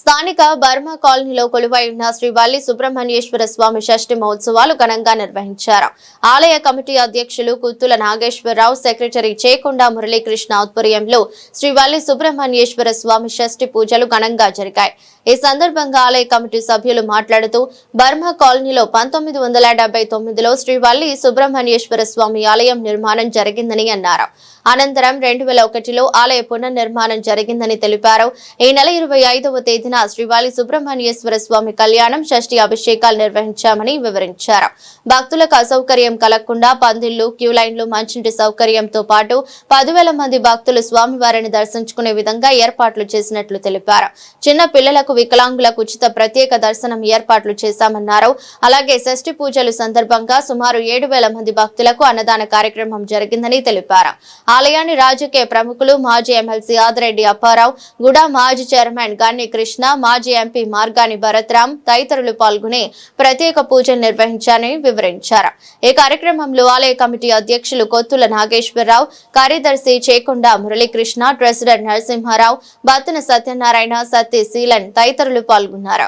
స్థానిక బర్మా కాలనీలో కొలువై ఉన్న శ్రీ వల్లి సుబ్రహ్మణ్యేశ్వర స్వామి షష్ఠి మహోత్సవాలు ఘనంగా నిర్వహించారు. ఆలయ కమిటీ అధ్యక్షులు కుత్తుల నాగేశ్వరరావు సెక్రటరీ చేకొండ మురళీకృష్ణ ఆధ్వర్యంలో శ్రీ వల్లి సుబ్రహ్మణ్యేశ్వర స్వామి షష్ఠి పూజలు ఘనంగా జరిగాయి. ఈ సందర్భంగా ఆలయ కమిటీ సభ్యులు మాట్లాడుతూ బర్మా కాలనీలో పంతొమ్మిది వందల డెబ్బై తొమ్మిదిలో శ్రీవల్లి సుబ్రహ్మణ్యేశ్వర స్వామి ఆలయం నిర్మాణం జరిగిందని అన్నారు. అనంతరం రెండు వేల ఒకటిలో ఆలయ పునర్నిర్మాణం జరిగిందని తెలిపారు. ఈ నెల ఇరవై ఐదవ తేదీన శ్రీవాలి సుబ్రహ్మణ్యేశ్వర స్వామి కళ్యాణం షష్ఠి అభిషేకాలు నిర్వహించామని వివరించారు. భక్తులకు అసౌకర్యం కలగకుండా పందిళ్ళు క్యూ లైన్లు మంచినీటి సౌకర్యంతో పాటు పదివేల మంది భక్తులు స్వామివారిని దర్శించుకునే విధంగా ఏర్పాట్లు చేసినట్లు తెలిపారు. చిన్న పిల్లలకు వికలాంగులకు ఉచిత ప్రత్యేక దర్శనం ఏర్పాట్లు చేశామన్నారు. అలాగే షష్ఠి పూజలు సందర్భంగా సుమారు ఏడు వేల మంది భక్తులకు అన్నదాన కార్యక్రమం జరిగిందని తెలిపారు. ఆలయాన్ని రాజకీయ ప్రముఖులు మాజీ ఎమ్మెల్సీ ఆదిరెడ్డి అప్పారావు గుడా మాజీ చైర్మన్ గన్ని కృష్ణ మాజీ ఎంపీ మార్గాని భరత్రామ్ తదితరులు పాల్గొని ప్రత్యేక పూజలు నిర్వహించారని వివరించారు. ఈ కార్యక్రమంలో ఆలయ కమిటీ అధ్యక్షులు కొత్తుల నాగేశ్వరరావు కార్యదర్శి చేకొండ మురళీకృష్ణ ట్రెజరర్ నరసింహారావు బత్తన సత్యనారాయణ సత్య శీలన్ తదితరులు పాల్గొన్నారు.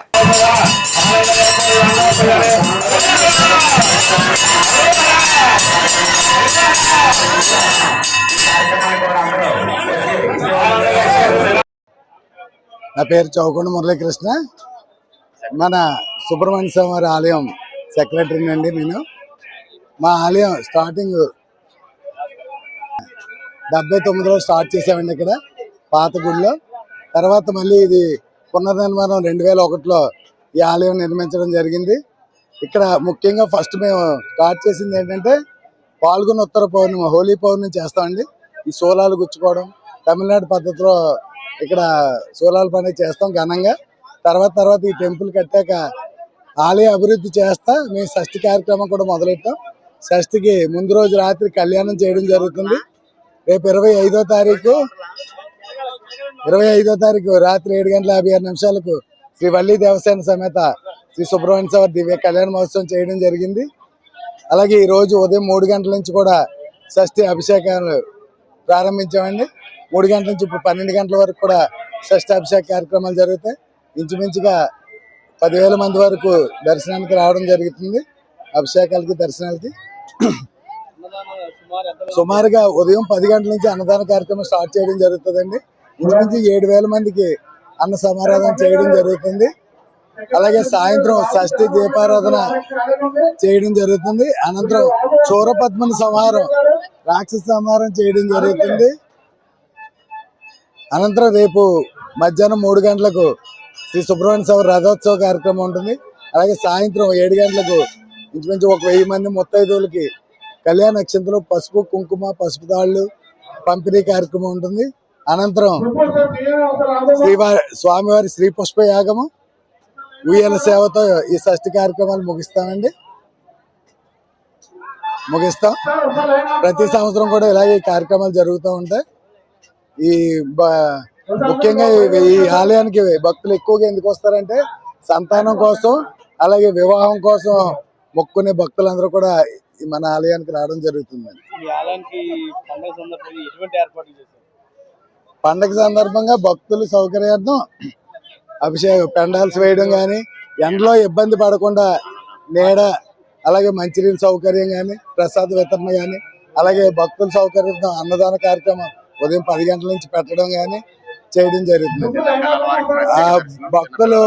నా పేరు చౌకొండ మురళీకృష్ణ. మన సుబ్రహ్మణ్య స్వామి ఆలయం సెక్రటరీని అండి నేను. మా ఆలయం స్టార్టింగ్ డెబ్బై తొమ్మిదిలో స్టార్ట్ చేసామండి ఇక్కడ పాత గుడిలో. తర్వాత మళ్ళీ ఇది పునర్నిర్మాణం రెండు వేల ఒకటిలో ఈ ఆలయం నిర్మించడం జరిగింది. ఇక్కడ ముఖ్యంగా ఫస్ట్ మేము స్టార్ట్ చేసింది ఏంటంటే పాల్గొన ఉత్తర పౌర్ణమి హోలీ పౌర్ణమి చేస్తామండి. ఈ సోలాలు గుచ్చుకోవడం తమిళనాడు పద్ధతిలో ఇక్కడ సోలాల పండుగ చేస్తాం ఘనంగా. తర్వాత తర్వాత ఈ టెంపుల్ కట్టాక ఆలయ అభివృద్ధి చేస్తా మేము షష్ఠి కార్యక్రమం కూడా మొదలెట్టాం. షష్ఠికి ముందు రోజు రాత్రి కళ్యాణం చేయడం జరుగుతుంది. రేపు ఇరవై ఐదో తారీఖు ఇరవై ఐదో తారీఖు రాత్రి ఏడు గంటల యాభై ఆరు నిమిషాలకు శ్రీ వల్లి దేవసేన సమేత శ్రీ సుబ్రహ్మణ్య స్వామి దివ్య కళ్యాణ మహోత్సవం చేయడం జరిగింది. అలాగే ఈరోజు ఉదయం మూడు గంటల నుంచి కూడా షష్ఠి అభిషేకాలు ప్రారంభించామండి. మూడు గంటల నుంచి ఇప్పుడు పన్నెండు గంటల వరకు కూడా షష్ఠి అభిషేక కార్యక్రమాలు జరుగుతాయి. ఇంచుమించుగా పదివేల మంది వరకు దర్శనానికి రావడం జరుగుతుంది. అభిషేకాలకి దర్శనాలకి. సుమారుగా ఉదయం పది గంటల నుంచి అన్నదాన కార్యక్రమం స్టార్ట్ చేయడం జరుగుతుందండి. ఇంచుమించు ఏడు వేల మందికి అన్న సమారాధన చేయడం జరుగుతుంది. అలాగే సాయంత్రం షష్ఠి దీపారాధన చేయడం జరుగుతుంది. అనంతరం చోరపద్మని సంహారం రాక్షస సంహారం చేయడం జరుగుతుంది. అనంతరం రేపు మధ్యాహ్నం మూడు గంటలకు శ్రీ సుబ్రహ్మణ్య స్వామి రథోత్సవ కార్యక్రమం ఉంటుంది. అలాగే సాయంత్రం ఏడు గంటలకు ఇంచుమించు ఒక వెయ్యి మంది ముత్తైదువులకి కళ్యాణ నక్షత్రం పసుపు కుంకుమ పసుపు తాళ్ళు పంపిణీ కార్యక్రమం ఉంటుంది. అనంతరం శ్రీవారి స్వామివారి శ్రీ పుష్ప యాగము ఉయ్యాల సేవతో ఈ షష్ఠి కార్యక్రమాలు ముగిస్తామండి. ముగిస్తాం. ప్రతి సంవత్సరం కూడా ఇలాగే ఈ కార్యక్రమాలు జరుగుతూ ఉంటాయి. ఈ బ- ముఖ్యంగా ఈ- ఆలయానికి భక్తులు ఎక్కువగా ఎందుకు వస్తారంటే సంతానం కోసం అలాగే వివాహం కోసం మొక్కునే భక్తులందరూ కూడా ఈ మన ఆలయానికి రావడం జరుగుతుందండి. ఈ ఆలయానికి పండగ సందర్భంగా భక్తుల సౌకర్యార్థం అభిషేక పెండాల్స్ వేయడం కానీ ఎండలో ఇబ్బంది పడకుండా నీడ అలాగే మంచినీళ్ళ సౌకర్యం కానీ ప్రసాద వితరణ కానీ అలాగే భక్తుల సౌకర్యార్థం అన్నదాన కార్యక్రమం ఉదయం పది గంటల నుంచి పెట్టడం కానీ చేయడం జరుగుతుంది. ఆ భక్తులు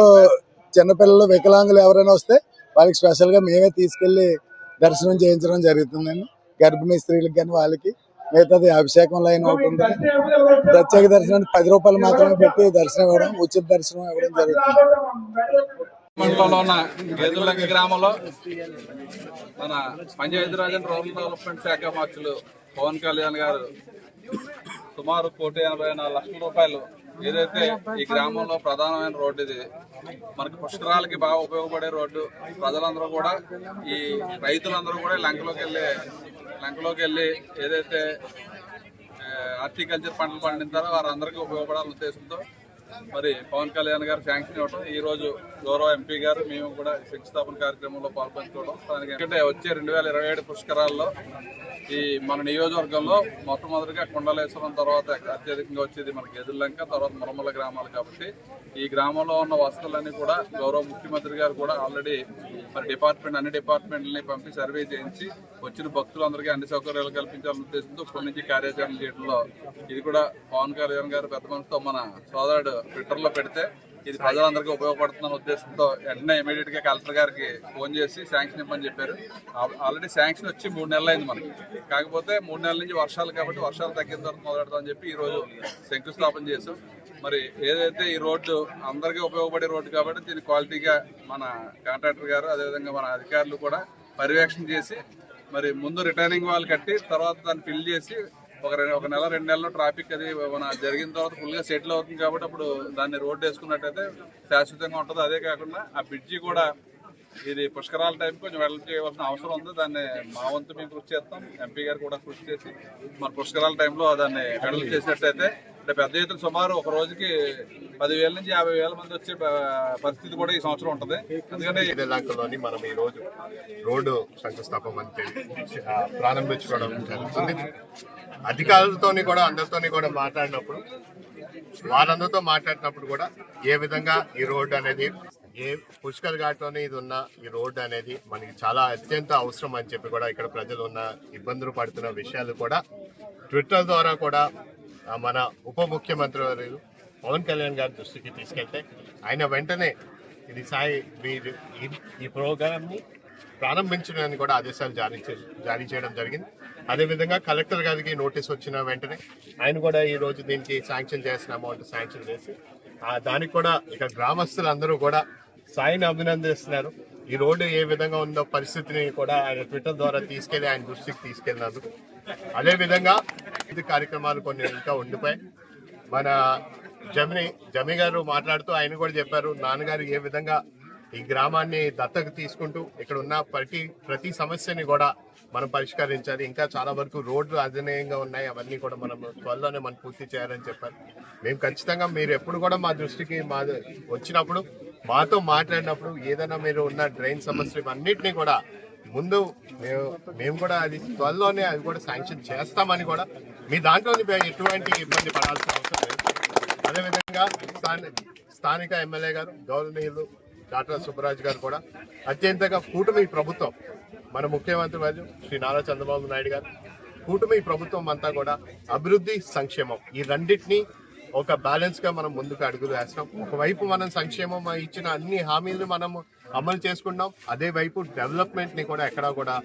చిన్నపిల్లలు వికలాంగులు ఎవరైనా వస్తే వాళ్ళకి స్పెషల్గా మేమే తీసుకెళ్ళి దర్శనం చేయించడం జరుగుతుందండి. గర్భిణీ స్త్రీలకు కానీ వాళ్ళకి మిగతాది అభిషేకం లైన్ ఒకటి ఉంటుంది ప్రత్యేక దర్శనానికి పది రూపాయలు మాత్రమే పెట్టి దర్శనం ఇవ్వడం ఉచిత దర్శనం ఇవ్వడం జరుగుతుంది మండలంలో ఉన్న గేదులంగి గ్రామంలో మన పంచాయతీరాజ్ అండ్ రూరల్ డెవలప్మెంట్ శాఖ మార్చులు పవన్ కళ్యాణ్ గారు సుమారు కోటి ఎనభై నాలుగు లక్షల రూపాయలు ఏదైతే ఈ గ్రామంలో ప్రధానమైన రోడ్డు ఇది మనకి పుష్కరాలకి బాగా ఉపయోగపడే రోడ్డు ప్రజలందరూ కూడా ఈ రైతులందరూ కూడా లంకలోకి వెళ్ళే లంకలోకి వెళ్ళి ఏదైతే హార్టికల్చర్ పంటలు పండించారో వారందరికీ ఉపయోగపడాలనే ఉద్దేశంతో మరి పవన్ కళ్యాణ్ గారు శాంక్షన్ ఇవ్వడం ఈ రోజు గౌరవ ఎంపీ గారు మేము కూడా శంకుస్థాపన కార్యక్రమంలో పాల్పంచుకోవడం. దానికి ఎందుకంటే వచ్చే రెండు వేల ఇరవై ఏడు పుష్కరాల్లో ఈ మన నియోజకవర్గంలో మొట్టమొదటిగా కొండలేశ్వరం తర్వాత అత్యధికంగా వచ్చేది మన ఎదుర్లంక తర్వాత మురమల గ్రామాలు కాబట్టి ఈ గ్రామంలో ఉన్న వసతులన్నీ కూడా గౌరవ ముఖ్యమంత్రి గారు కూడా ఆల్రెడీ మరి డిపార్ట్మెంట్ అన్ని డిపార్ట్మెంట్లని పంపి సర్వే చేయించి వచ్చిన భక్తులందరికీ అన్ని సౌకర్యాలు కల్పించాలనే ఉద్దేశంతో ఇప్పటి నుంచి కార్యాచరణ చేయడంలో ఇది కూడా పవన్ కళ్యాణ్ గారు పెద్ద మనసుతో మన సోదరుడు ట్విట్టర్లో పెడితే ఇది ప్రజలందరికీ ఉపయోగపడుతున్న ఉద్దేశంతో వెంటనే ఇమీడియట్గా కలెక్టర్ గారికి ఫోన్ చేసి శాంక్షన్ ఇవ్వమని చెప్పారు. ఆల్రెడీ శాంక్షన్ వచ్చి మూడు నెలలు అయింది మనకి. కాకపోతే మూడు నెలల నుంచి వర్షాలు కాబట్టి వర్షాలు తగ్గిన తర్వాత మొదలెడతామని చెప్పి ఈ రోజు శంకుస్థాపన చేసాం మరి ఏదైతే ఈ రోడ్డు అందరికీ ఉపయోగపడే రోడ్డు కాబట్టి దీని క్వాలిటీగా మన కాంట్రాక్టర్ గారు అదేవిధంగా మన అధికారులు కూడా పర్యవేక్షణ చేసి మరి ముందు రిటర్నింగ్ వాళ్ళు కట్టి తర్వాత దాన్ని ఫిల్ చేసి ఒక ఒక నెల రెండు నెలల్లో ట్రాఫిక్ అది మన జరిగిన తర్వాత ఫుల్గా సెటిల్ అవుతుంది కాబట్టి అప్పుడు దాన్ని రోడ్డు వేసుకున్నట్టయితే శాశ్వతంగా ఉంటుంది. అదే కాకుండా ఆ బ్రిడ్జి కూడా ఇది పుష్కరాల టైం కొంచెం వెళ్ళ చేయవలసిన అవసరం ఉంది. దాన్ని మా వంతు మేము కృషి చేస్తాం. ఎంపీ గారు కూడా కృషి చేసి మన పుష్కరాల టైంలో దాన్ని వెడల్ చేసినట్టయితే అంటే పెద్ద ఎత్తున సుమారు ఒక రోజుకి పదివేల నుంచి యాభై వేల మంది వచ్చే పరిస్థితి కూడా ఈ సంవత్సరం ఉంటుంది. ఎందుకంటే శ్రీలంకలోని మనం ఈ రోజు రోడ్డు శంకుస్థాపన ప్రారంభించుకోవడం జరుగుతుంది. అధికారులతోని కూడా అందరితోని కూడా మాట్లాడినప్పుడు వారందరితో మాట్లాడినప్పుడు కూడా ఏ విధంగా ఈ రోడ్డు అనేది ఏ పుష్కర్ ఘాట్లోనే ఇది ఉన్న ఈ రోడ్డు అనేది మనకి చాలా అత్యంత అవసరం అని చెప్పి కూడా ఇక్కడ ప్రజలు ఉన్న ఇబ్బందులు పడుతున్న విషయాలు కూడా ట్విట్టర్ ద్వారా కూడా మన ఉప ముఖ్యమంత్రి వర్యులు పవన్ కళ్యాణ్ గారి దృష్టికి తీసుకెళ్తే ఆయన వెంటనే ఇది సాయి మీరు ఈ- ఈ ప్రారంభించడానికి కూడా ఆదేశాలు జారీ జారీ చేయడం జరిగింది. అదేవిధంగా కలెక్టర్ గారికి నోటీస్ వచ్చిన వెంటనే ఆయన కూడా ఈ రోజు దీనికి శాంక్షన్ చేసిన అమౌంట్ శాంక్షన్ చేసి ఆ దానికి కూడా ఇక గ్రామస్తులందరూ కూడా సాయిని అభినందిస్తున్నారు. ఈ రోడ్డు ఏ విధంగా ఉందో పరిస్థితిని కూడా ఆయన ట్విట్టర్ ద్వారా తీసుకెళ్ళి ఆయన దృష్టికి తీసుకెళ్ళినందుకు అదే విధంగా ఇది కార్యక్రమాలు కొన్ని ఇంకా ఉండిపోయాయి. మన జమిని జమి గారు మాట్లాడుతూ ఆయన కూడా చెప్పారు నాన్నగారు ఏ విధంగా ఈ గ్రామాన్ని దత్తకు తీసుకుంటూ ఇక్కడ ఉన్న ప్రతి ప్రతి సమస్యని కూడా మనం పరిష్కరించాలి. ఇంకా చాలా వరకు రోడ్లు అధనీయంగా ఉన్నాయి. అవన్నీ కూడా మనం త్వరలోనే మనం పూర్తి చేయాలని చెప్పారు. మేము ఖచ్చితంగా మీరు ఎప్పుడు కూడా మా దృష్టికి మా వచ్చినప్పుడు మాతో మాట్లాడినప్పుడు ఏదైనా మీరు ఉన్న డ్రైన్ సమస్యలు అన్నింటినీ కూడా ముందు మేము మేము కూడా అది త్వరలోనే అది కూడా శాంక్షన్ చేస్తామని కూడా మీ దాంట్లో ఎటువంటి ఇబ్బంది పడాల్సిన అవసరం లేదు. అదేవిధంగా స్థాని స్థానిక ఎమ్మెల్యే గారు గౌరవనీయులు డాక్టర్ సుబ్బరాజు గారు కూడా అత్యంతగా కూటమి ప్రభుత్వం మన ముఖ్యమంత్రి వారు శ్రీ నారా చంద్రబాబు నాయుడు గారు కూటమి ప్రభుత్వం అంతా కూడా అభివృద్ధి సంక్షేమం. ఈ రెండింటినీ ఒక బ్యాలెన్స్గా మనం ముందుకు అడుగులు వేస్తాం. ఒకవైపు మనం సంక్షేమం ఇచ్చిన అన్ని హామీలు మనం అమలు చేసుకున్నాం అదే వైపు డెవలప్మెంట్ని కూడా ఎక్కడా కూడా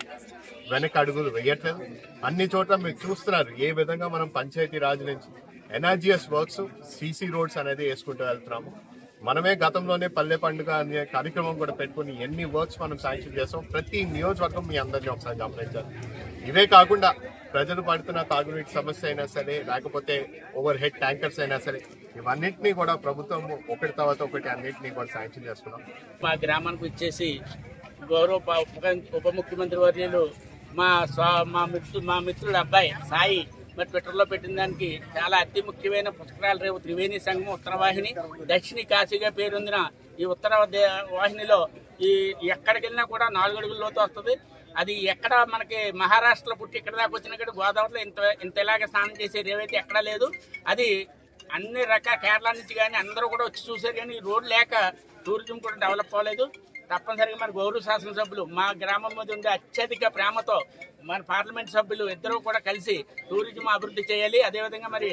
వెనక అడుగులు వేయట్లేదు. అన్ని చోట్ల మీరు చూస్తున్నారు ఏ విధంగా మనం పంచాయతీ రాజు నుంచి ఎనర్జియస్ వర్క్స్ సీసీ రోడ్స్ అనేది వేసుకుంటూ వెళ్తున్నాము. మనమే గతంలోనే పల్లె పండుగ అనే కార్యక్రమం కూడా పెట్టుకుని ఎన్ని వర్క్స్ మనం శాంక్షన్ చేస్తాం ప్రతి నియోజకవర్గం మీ అందరినీ ఒకసారి గమనించాలి. ఇవే కాకుండా ప్రజలు పడుతున్న తాగునీటి సమస్య అయినా సరే లేకపోతే ఓవర్ హెడ్ ట్యాంకర్స్ అయినా సరే ఇవన్నింటినీ కూడా ప్రభుత్వం ఒకటి తర్వాత ఒకటి అన్నింటినీ కూడా శాంక్షన్ చేస్తున్నాం. మా గ్రామానికి వచ్చేసి గౌరవ ఉప- ముఖ్యమంత్రి వర్యులు మా మా మిత్రుడు మా మిత్రుడు అబ్బాయి సాయి మరి ట్విట్టర్లో పెట్టిన దానికి చాలా అతి ముఖ్యమైన పుస్తకాలు రేవు త్రివేణి సంఘం ఉత్తర వాహిని. దక్షిణ కాశీగా పేరొందిన ఈ ఉత్తర వాహినిలో ఈ ఎక్కడికి వెళ్ళినా కూడా నాలుగు అడుగుల లోతు వస్తుంది. అది ఎక్కడ మనకి మహారాష్ట్రలో పుట్టి ఇక్కడ దాకా వచ్చిన కూడా గోదావరిలో ఇంత ఇంత ఇలాగ స్నానం చేసేది ఏవైతే ఎక్కడా లేదు. అది అన్ని రకాల కేరళ నుంచి కానీ అందరూ కూడా వచ్చి చూసారు కానీ ఈ రోడ్ లేక టూరిజం కూడా డెవలప్ అవ్వలేదు. తప్పనిసరిగా మన గౌరవ శాసనసభ్యులు మా గ్రామం మీద ఉండే అత్యధిక ప్రేమతో మన పార్లమెంట్ సభ్యులు ఇద్దరూ కూడా కలిసి టూరిజం అభివృద్ధి చేయాలి. అదేవిధంగా మరి